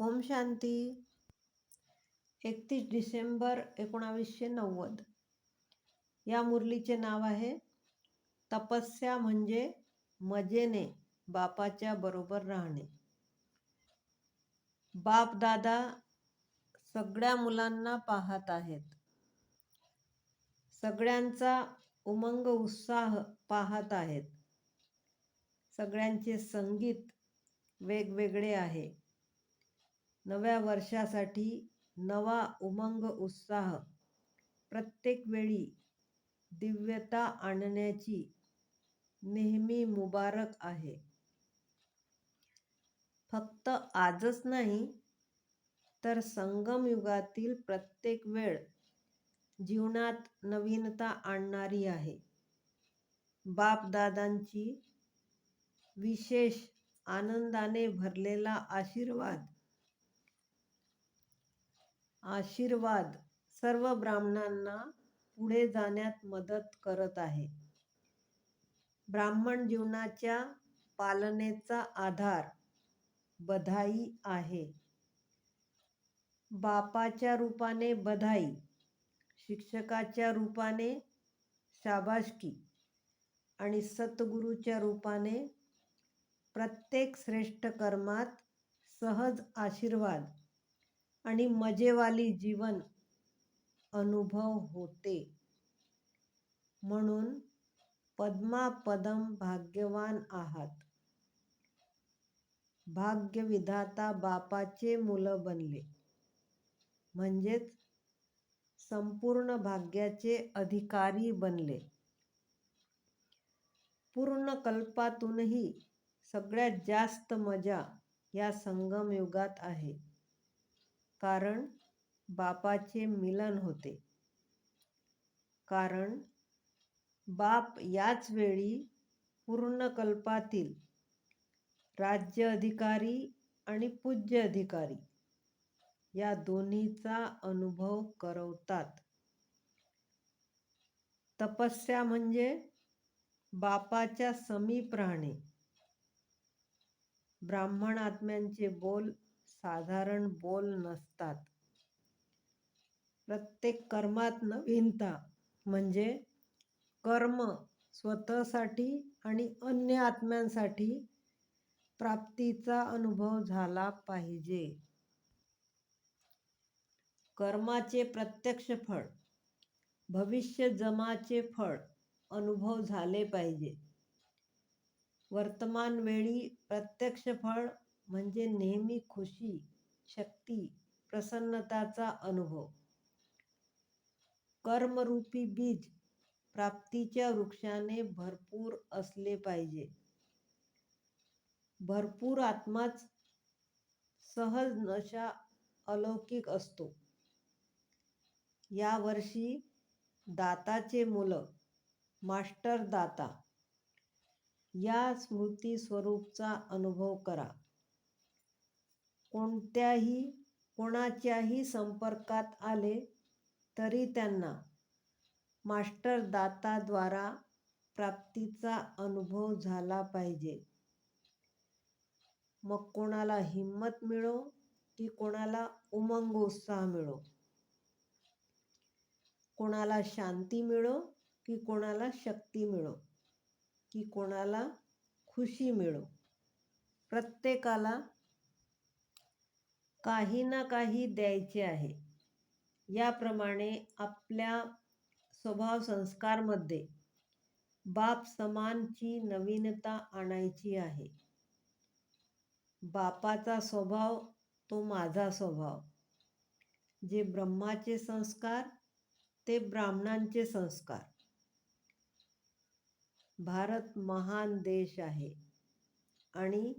ओम शांती. एकतीस डिसेंबर एकोणावीसशे नव्वद. या मुरलीचे नाव आहे तपस्या म्हणजे मजेने बापाच्या बरोबर राहणे. बाप दादा सगळ्या मुलांना पाहत आहेत. सगळ्यांचा उमंग उत्साह पाहत आहेत. सगळ्यांचे संगीत वेगवेगळे आहे. नव्या वर्षासाठी नवा उमंग उत्साह. प्रत्येक वेळी दिव्यता आणण्याची नेहमी मुबारक आहे. फक्त आजच नाही तर संगम युगातील प्रत्येक वेळ जीवनात नवीनता आणणारी आहे. बापदादांची विशेष आनंदाने भरलेला आशीर्वाद आशीर्वाद सर्व ब्राह्मणांना पुढे जाण्यात मदत करत आहे. ब्राह्मण जीवनाच्या पालनेचा आधार बधाई आहे. बापाच्या रूपाने बधाई शिक्षकाच्या रूपाने शाबासकी आणि सतगुरूच्या रूपाने प्रत्येक श्रेष्ठ कर्मात सहज आशीर्वाद आणि मजेवाली जीवन अनुभव होते. म्हणून पद्मापदम भाग्यवान आहात. भाग्यविधाता बापाचे मुलं बनले. म्हणजेच संपूर्ण भाग्याचे अधिकारी बनले. पूर्ण कल्पातूनही सगळ्यात जास्त मजा या संगमयुगात आहे. कारण बापाचे मिलन होते. कारण बाप याच वेळी पूर्णकल्पातील राज्य अधिकारी आणि पूज्य अधिकारी या दोन्हीचा अनुभव करवतात. तपस्या म्हणजे बापाच्या समीप राहणे. ब्राह्मण आत्म्यांचे बोल साधारण बोल नसतात. प्रत्येक कर्मात नवीनता म्हणजे कर्म स्वतःसाठी आणि अन्य आत्म्यांसाठी प्राप्तीचा अनुभव झाला पाहिजे. कर्माचे प्रत्यक्ष फळ भविष्य जमाचे फळ अनुभव झाले पाहिजे. वर्तमान वेळी प्रत्यक्ष फळ म्हणजे नेहमी खुशी शक्ती प्रसन्नताचा अनुभव. कर्मरूपी बीज प्राप्तीच्या वृक्षाने भरपूर असले पाहिजे. भरपूर आत्माच सहज नशा अलौकिक असतो. या वर्षी दाताचे मुलं मास्टर दाता या स्मृती स्वरूपचा अनुभव करा. कोणत्याही कोणाच्याही संपर्कात आले तरी त्यांना मास्टर दाताद्वारा प्राप्तीचा अनुभव झाला पाहिजे. मग कोणाला हिंमत मिळो की कोणाला उमंग उत्साह मिळो? कोणाला शांती मिळो की कोणाला शक्ती मिळो? की कोणाला खुशी मिळो? प्रत्येकाला काही ना काही द्यायचे आहे. याप्रमाणे आपल्या स्वभाव संस्कारमध्ये बाप समानची नवीनता आणायची आहे. बापाचा स्वभाव तो माझा स्वभाव. जे ब्रह्माचे संस्कार ते ब्राह्मणांचे संस्कार. भारत महान देश आहे. आणि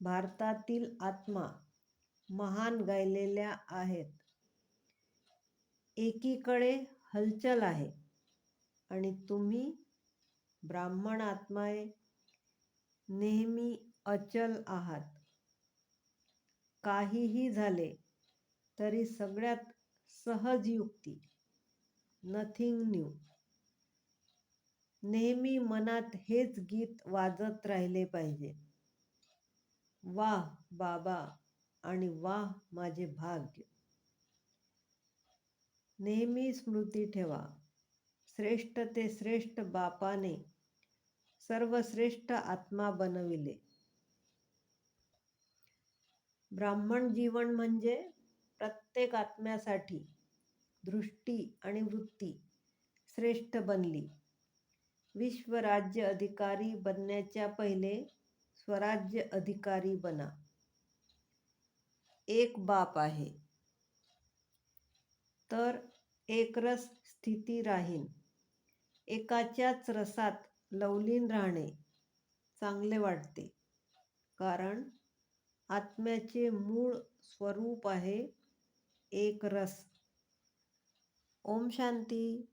भारतातील आत्मा महान गायलेल्या आहेत. एकीकडे हलचल आहे आणि तुम्ही ब्राह्मण आत्माए नेहमी अचल आहात. काहीही झाले तरी सगळ्यात सहज युक्ती नथिंग न्यू नेहमी मनात हेच गीत वाजत राहिले पाहिजे. वाह बाबा! आणि वाह माझे भाग्य. नेहमी स्मृती ठेवा. श्रेष्ठ ते श्रेष्ठ बापाने सर्वश्रेष्ठ आत्मा बनविले. ब्राह्मण जीवन म्हणजे प्रत्येक आत्म्यासाठी दृष्टी आणि वृत्ती श्रेष्ठ बनली. विश्वराज्य अधिकारी बनण्याच्या पहिले स्वराज्य अधिकारी बना. एक बाप आहे. तर एकरस स्थिती राहीन. एकाच्याच रसात लवलीन राहणे चांगले वाटते. कारण आत्म्याचे मूळ स्वरूप आहे एक रस ओम शांती.